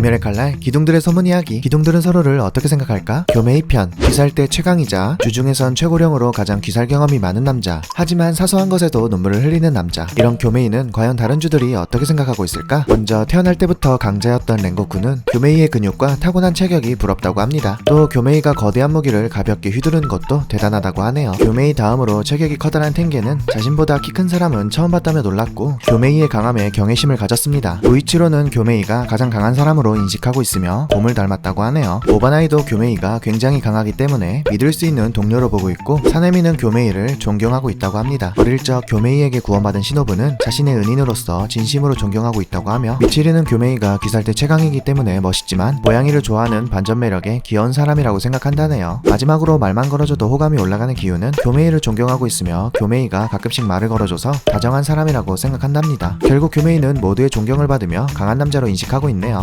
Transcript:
귀멸의 칼날 기둥들의 소문 이야기 기둥들은 서로를 어떻게 생각할까? 교메이 편 귀살대 최강이자 주중에선 최고령으로 가장 귀살 경험이 많은 남자. 하지만 사소한 것에도 눈물을 흘리는 남자. 이런 교메이는 과연 다른 주들이 어떻게 생각하고 있을까? 먼저 태어날 때부터 강자였던 랭고쿠는 교메이의 근육과 타고난 체격이 부럽다고 합니다. 또 교메이가 거대한 무기를 가볍게 휘두르는 것도 대단하다고 하네요. 교메이 다음으로 체격이 커다란 텐게는 자신보다 키 큰 사람은 처음 봤다며 놀랐고 교메이의 강함에 경외심을 가졌습니다. 우이치로는 교메이가 가장 강한 사람으로 인식하고 있으며 곰을 닮았다고 하네요. 오바나이도 교메이가 굉장히 강하기 때문에 믿을 수 있는 동료로 보고 있고 사네미는 교메이를 존경하고 있다고 합니다. 어릴 적 교메이에게 구원받은 시노부는 자신의 은인으로서 진심으로 존경하고 있다고 하며 미치리는 교메이가 귀살대 최강이기 때문에 멋있지만 고양이를 좋아하는 반전 매력의 귀여운 사람이라고 생각한다네요. 마지막으로 말만 걸어줘도 호감이 올라가는 기우는 교메이를 존경하고 있으며 교메이가 가끔씩 말을 걸어줘서 다정한 사람이라고 생각한답니다. 결국 교메이는 모두의 존경을 받으며 강한 남자로 인식하고 있네요.